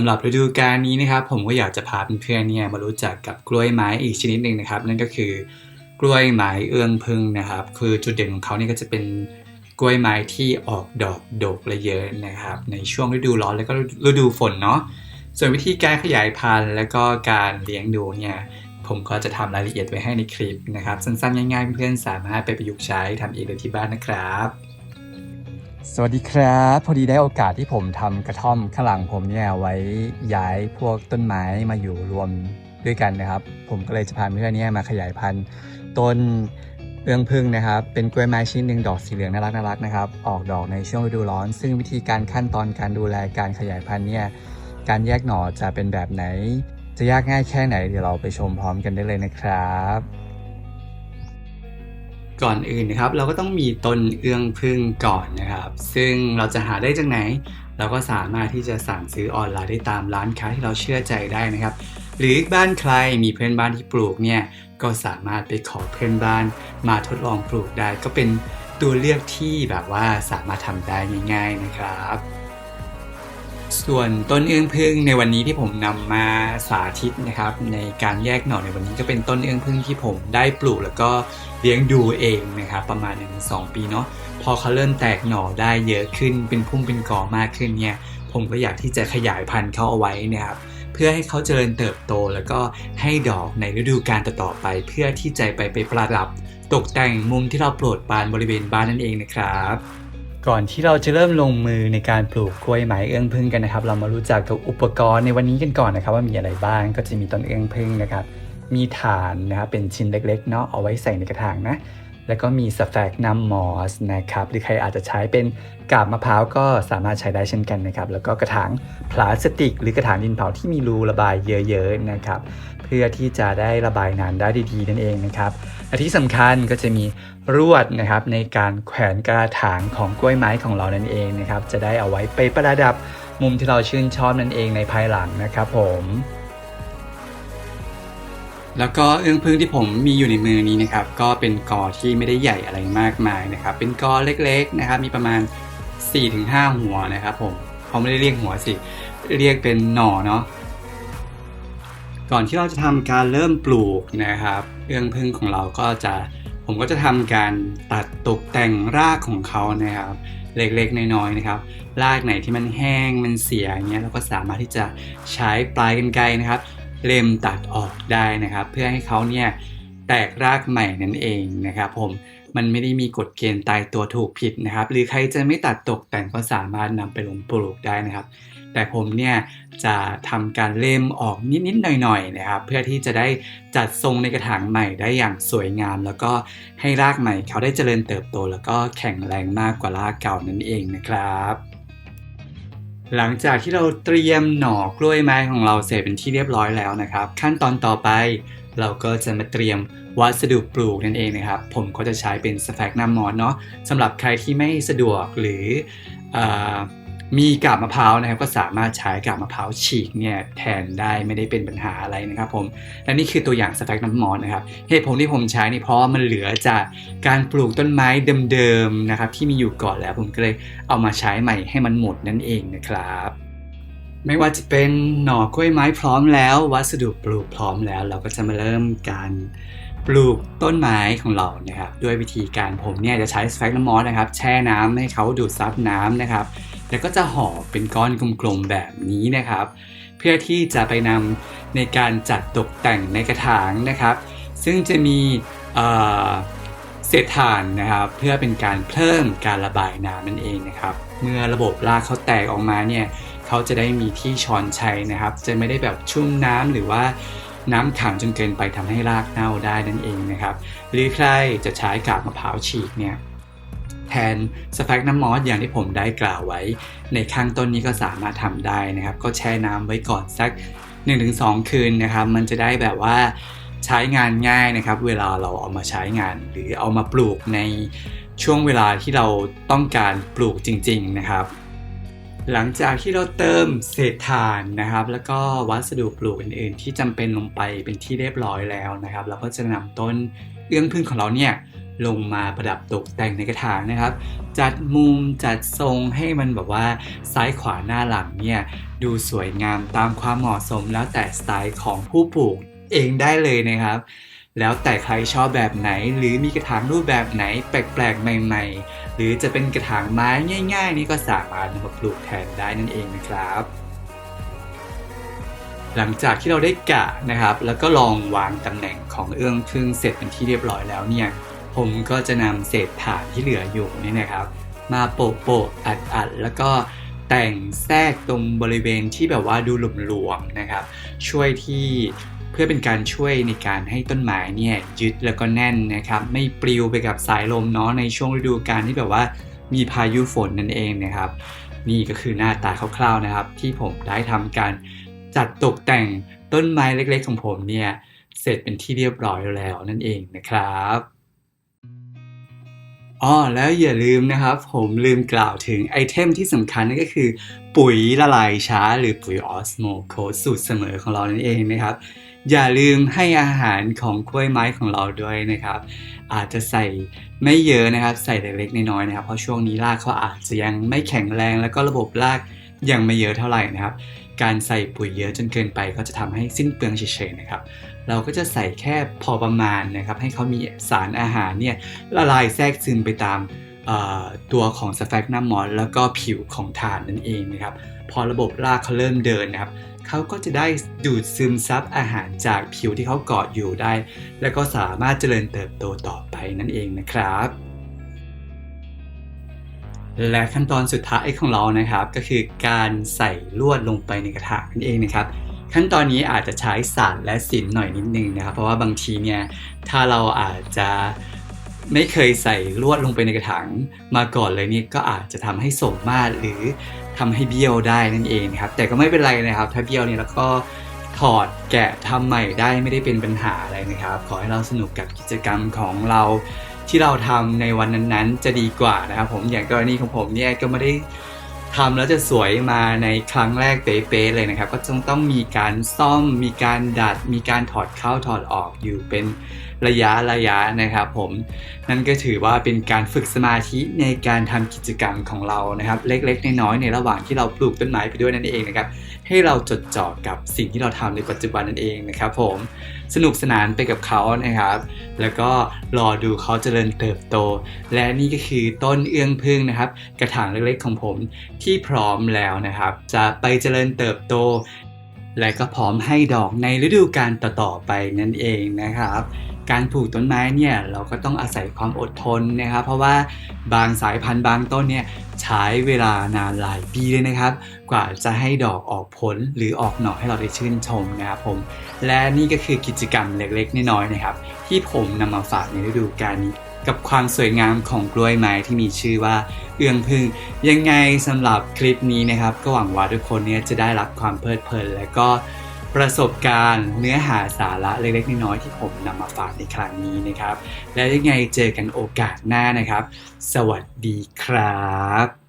ำหรับฤดูกาลนี้นะครับผมก็อยากจะพาเพื่อนๆเนี่ยมารู้จักกับกล้วยไม้อีกชนิดหนึ่งนะครับ นั่นก็คือกล้วยไม้เอื้องพึ่งนะครับ คือจุดเด่นของเขาเนี่ยก็จะเป็นกล้วยไม้ที่ออกดอกดกและเยอะนะครับ ในช่วงฤดูร้อนแล้วก็ฤดูฝนเนาะส่วนวิธีการขยายพันธุ์ แล้วก็การเลี้ยงดูเนี่ยผมก็จะทำรายละเอียดไว้ให้ในคลิปนะครับ สั้นๆ ง่ายๆ เพื่อนๆสามารถไปประยุกต์ใช้ทำเองได้ที่บ้านนะครับ สวัสดีครับ พอดีได้โอกาสที่ผมทำกระท่อมข้างหลังผมเนี่ยไว้ย้ายพวกต้นไม้มาอยู่รวมด้วยกันนะครับ ผมก็เลยจะพาเพื่อนเนี่ยมาขยายพันธุ์ต้นเอื้องพึ่งนะครับ เป็นกล้วยไม้ชนิดหนึ่งดอกสีเหลืองน่ารักน่ารักนะครับ ออกดอกในช่วงฤดูร้อน ซึ่งวิธีการขั้นตอนการดูแลการขยายพันธุ์เนี่ยการแยกหน่อจะเป็นแบบไหน จะยากง่ายแค่ไหนเดี๋ยวเราไปชมพร้อมกันได้เลยนะครับ ก่อนอื่นนะครับ เราก็ต้องมีต้นเอื้องพึ่งก่อนนะครับ ซึ่งเราจะหาได้จากไหน เราก็สามารถที่จะสั่งซื้อออนไลน์ได้ตามร้านค้าที่เราเชื่อใจได้นะครับ หรือบ้านใครมีเพื่อนบ้านที่ปลูกเนี่ยก็สามารถไปขอเพื่อนบ้านมาทดลองปลูกได้ ก็เป็นตัวเลือกที่แบบว่าสามารถทำได้ง่าย ๆนะครับ ส่วนต้นเอื้องพึ่งในวันนี้ที่ผมนำมาสาธิตนะครับ ในการแยกหน่อในวันนี้ก็เป็นต้นเอื้องพึ่งที่ผมได้ปลูกแล้วก็เลี้ยงดูเองนะครับประมาณ1-2ปีเนาะพอเขาเริ่มแตกหน่อได้เยอะขึ้นเป็นพุ่มเป็นกอมากขึ้นเนี่ยผมก็อยากที่จะขยายพันธุ์เขาเอาไว้นะครับเพื่อให้เขาเจริญเติบโตแล้วก็ให้ดอกในฤดูกาลต่อๆไป เพื่อที่จะไปไปประดับ ตกแต่งมุมที่เราโปรดปานบริเวณบ้านนั่นเองนะครับ ก่อนที่เราจะเริ่มลงมือในการปลูกกล้วยไม้เอื้องพึ่งกันนะครับ เรามารู้จักกับอุปกรณ์ในวันนี้กันก่อนนะครับ ว่ามีอะไรบ้างก็จะมีต้นเอื้องพึ่งนะครับ มีฐานนะครับเป็นชิ้นเล็กๆเนาะเอาไว้ใส่ในกระถางนะ แล้วก็มีสแฟกนัมมอสนะครับ หรือใครอาจจะใช้เป็นกาบมะพร้าวก็สามารถใช้ได้เช่นกันนะครับ แล้วก็กระถางพลาสติก หรือกระถางดินเผาที่มีรูระบายเยอะๆนะครับ เพื่อที่จะได้ระบายน้ำได้ดีๆนั่นเองนะครับและที่สำคัญก็จะมีรวดนะครับในการแขวนกระถางของกล้วยไม้ของเรานั่นเองนะครับ จะได้เอาไว้ไปประดับมุมที่เราชื่นชอบนั่นเองในภายหลังนะครับผม แล้วก็เอื้องพึ่งที่ผมมีอยู่ในมือนี้นะครับ ก็เป็นกอที่ไม่ได้ใหญ่อะไรมากมายนะครับ เป็นกอเล็กๆนะครับ มีประมาณ 4-5 หัวนะครับ ผมเขาไม่ได้เรียกหัวสิ เรียกเป็นหน่อเนาะก่อนที่เราจะทำการเริ่มปลูกนะครับเอื้องพึ่งของเราก็จะผมก็จะทำการตัดตกแต่งรากของเขานะครับ เล็กๆน้อยๆนะครับ รากไหนที่มันแห้งมันเสียอย่างเงี้ยเราก็สามารถที่จะใช้ปลายกรรไกรนะครับ เล็มตัดออกได้นะครับ เพื่อให้เขาเนี่ยแตกรากใหม่นั่นเองนะครับผมมันไม่ได้มีกฎเกณฑ์ตายตัวถูกผิดนะครับ หรือใครจะไม่ตัดตกแต่งก็สามารถนำไปลงปลูกได้นะครับ แต่ผมเนี่ยจะทำการเล่มออกนิดๆหน่อยๆนะครับ เพื่อที่จะได้จัดทรงในกระถางใหม่ได้อย่างสวยงาม แล้วก็ให้รากใหม่เขาได้เจริญเติบโต แล้วก็แข็งแรงมากกว่ารากเก่านั่นเองนะครับ หลังจากที่เราเตรียมหน่อกล้วยไม้ของเราเสร็จเป็นที่เรียบร้อยแล้วนะครับ ขั้นตอนต่อไปเราก็จะมาเตรียมวัสดุปลูกนั่นเองนะครับ ผมก็จะใช้เป็นสแฟกน้ำมอนเนาะสำหรับใครที่ไม่สะดวกหรืออ มีกาบมะพร้าวนะครับก็สามารถใช้กาบมะพร้าวฉีกเนี่ยแทนได้ไม่ได้เป็นปัญหาอะไรนะครับผมและนี่คือตัวอย่างสแฟกน้ำมอนนะครับเหตุผลที่ผมใช้นี่เพราะมันเหลือจากการปลูกต้นไม้เดิมๆนะครับที่มีอยู่ก่อนแล้วผมก็เลยเอามาใช้ใหม่ให้มันหมดนั่นเองนะครับไม่ว่าจะเป็นหน่อกล้วยไม้พร้อมแล้ว วัสดุปลูกพร้อมแล้ว เราก็จะมาเริ่มการปลูกต้นไม้ของเรานะครับด้วยวิธีการผมเนี่ยจะใช้สแฟกน้ำมอสนะครับ แช่น้ำให้เขาดูดซับน้ำนะครับ แล้วก็จะห่อเป็นก้อนกลมๆแบบนี้นะครับ เพื่อที่จะไปนำในการจัดตกแต่งในกระถางนะครับ ซึ่งจะมีเศษถ่านนะครับ เพื่อเป็นการเพิ่มการระบายน้ำนั่นเองนะครับ เมื่อระบบรากเขาแตกออกมาเนี่ยเขาจะได้มีที่ช้อนชัยนะครับ จะไม่ได้แบบชุ่มน้ำหรือว่าน้ำขังจนเกินไปทำให้รากเน่าได้นั่นเองนะครับ หรือใครจะใช้กากมะพร้าวฉีกเนี่ย แทนสแฟกน้ำมอสอย่างที่ผมได้กล่าวไว้ ในข้างต้นนี้ก็สามารถทำได้นะครับ ก็แช่น้ำไว้ก่อนสัก 1-2 คืนนะครับ มันจะได้แบบว่าใช้งานง่ายนะครับ เวลาเราเอามาใช้งาน หรือเอามาปลูกในช่วงเวลาที่เราต้องการปลูกจริง ๆนะครับ หลังจากที่เราเติมเศษถ่านนะครับ แล้วก็วัสดุปลูกอื่น ๆ ที่จำเป็นลงไปเป็นที่เรียบร้อยแล้วนะครับ เราก็จะนำต้นเอื้องพึ่งของเราเนี่ย ลงมาประดับตกแต่งในกระถางนะครับ จัดมุมจัดทรงให้มันแบบว่าซ้ายขวาหน้าหลังเนี่ยดูสวยงามตามความเหมาะสมแล้วแต่สไตล์ของผู้ปลูกเองได้เลยนะครับ แล้วแต่ใครชอบแบบไหน หรือมีกระถางรูปแบบไหน แปลกๆ ใหม่ๆ หรือจะเป็นกระถางไม้ง่าย ๆ นี่ก็สามารถนำมาปลูกแทนได้นั่นเองนะครับหลังจากที่เราได้กะนะครับ แล้วก็ลองวางตำแหน่งของเอื้องพึ่งเสร็จเป็นที่เรียบร้อยแล้วเนี่ย ผมก็จะนำเศษถ่านที่เหลืออยู่นี่นะครับ มาโปะโปะอัดอัดแล้วก็แต่งแทรกตรงบริเวณที่แบบว่าดูหลวมๆนะครับ ช่วยที่เพื่อเป็นการช่วยในการให้ต้นไม้เนี่ยยึดแล้วก็แน่นนะครับ ไม่ปลิวไปกับสายลมเนาะในช่วงฤดูกาลที่แบบว่ามีพายุฝนนั่นเองนะครับ นี่ก็คือหน้าตาคร่าวๆนะครับ ที่ผมได้ทำการจัดตกแต่งต้นไม้เล็กๆของผมเนี่ยเสร็จเป็นที่เรียบร้อยแล้วนั่นเองนะครับ อ๋อแล้วอย่าลืมนะครับ ผมลืมกล่าวถึงไอเทมที่สำคัญนั่นก็คือ ปุ๋ยละลายช้า หรือปุ๋ยออสโมโคสูตรเสมอของเรานั่นเองนะครับ อย่าลืมให้อาหารของกล้วยไม้ของเราด้วยนะครับ อาจจะใส่ไม่เยอะนะครับ ใส่เล็กๆน้อยๆนะครับ เพราะช่วงนี้รากเขาอาจจะยังไม่แข็งแรงแล้วก็ระบบรากยังไม่เยอะเท่าไหร่นะครับ การใส่ปุ๋ยเยอะจนเกินไป ก็จะทำให้สิ้นเปลืองเฉยๆนะครับ เราก็จะใส่แค่พอประมาณนะครับ ให้เขามีสารอาหารเนี่ยละลายแทรกซึมไปตามตัวของสแฟกนัมมอสแล้วก็ผิวของถ่านนั่นเองนะครับ พอระบบรากเขาเริ่มเดินนะครับเขาก็จะได้ดูดซึมซับอาหารจากผิวที่เขาเกาะอยู่ได้ แล้วก็สามารถเจริญเติบโตต่อไปนั่นเองนะครับ และขั้นตอนสุดท้ายของเรานะครับ ก็คือการใส่ลวดลงไปในกระถางนั่นเองนะครับ ขั้นตอนนี้อาจจะใช้ศาสตร์และศิลป์หน่อยนิดนึงนะครับ เพราะว่าบางทีเนี่ยถ้าเราอาจจะไม่เคยใส่ลวดลงไปในกระถางมาก่อนเลยนี่ก็อาจจะทำให้สมมาตรหรือทำให้เบี้ยวได้นั่นเองครับ แต่ก็ไม่เป็นไรนะครับ ถ้าเบี้ยวเนี่ยแล้วก็ถอดแกะทำใหม่ได้ไม่ได้เป็นปัญหาอะไรนะครับ ขอให้เราสนุกกับกิจกรรมของเรา ที่เราทำในวันนั้นๆ จะดีกว่านะครับผมอย่างกรณีของผมเนี่ยก็ไม่ได้ทำแล้วจะสวยมาในครั้งแรกเป๊ะๆเลยนะครับ ก็ต้องต้องมีการซ่อมมีการดัด มีการถอดเข้าถอดออกอยู่เป็นระยะระยะนะครับ ผมนั่นก็ถือว่าเป็นการฝึกสมาธิในการทำกิจกรรมของเรานะครับ เล็กๆน้อยๆในระหว่างที่เราปลูกต้นไม้ไปด้วยนั่นเองนะครับ ให้เราจดจ่อกับสิ่งที่เราทำในปัจจุบันนั่นเองนะครับ ผม สนุกสนานไปกับเขานะครับ แล้วก็รอดูเขาเจริญเติบโต และนี่ก็คือต้นเอื้องพึ่งนะครับ กระถางเล็กๆของผมที่พร้อมแล้วนะครับ จะไปเจริญเติบโต และก็พร้อมให้ดอกในฤดูกาลต่อๆไปนั่นเองนะครับ การปลูกต้นไม้เนี่ยเราก็ต้องอาศัยความอดทนนะครับ เพราะว่าบางสายพันธุ์บางต้นเนี่ยใช้เวลานานหลายปีเลยนะครับ กว่าจะให้ดอกออกผลหรือออกหน่อให้เราได้ชื่นชมนะครับผม และนี่ก็คือกิจกรรมเล็กๆ น้อยๆนะครับ ที่ผมนำมาฝากในฤดูกาลนี้กับความสวยงามของกล้วยไม้ที่มีชื่อว่าเอื้องพึ่งยังไงสำหรับคลิปนี้นะครับ ก็หวังว่าทุกคนเนี่ยจะได้รับความเพลิดเพลิน และก็ ประสบการณ์เนื้อหาสาระเล็กๆน้อยๆที่ผมนำมาฝากในครั้งนี้นะครับ และยังไงเจอกันโอกาสหน้านะครับ สวัสดีครับ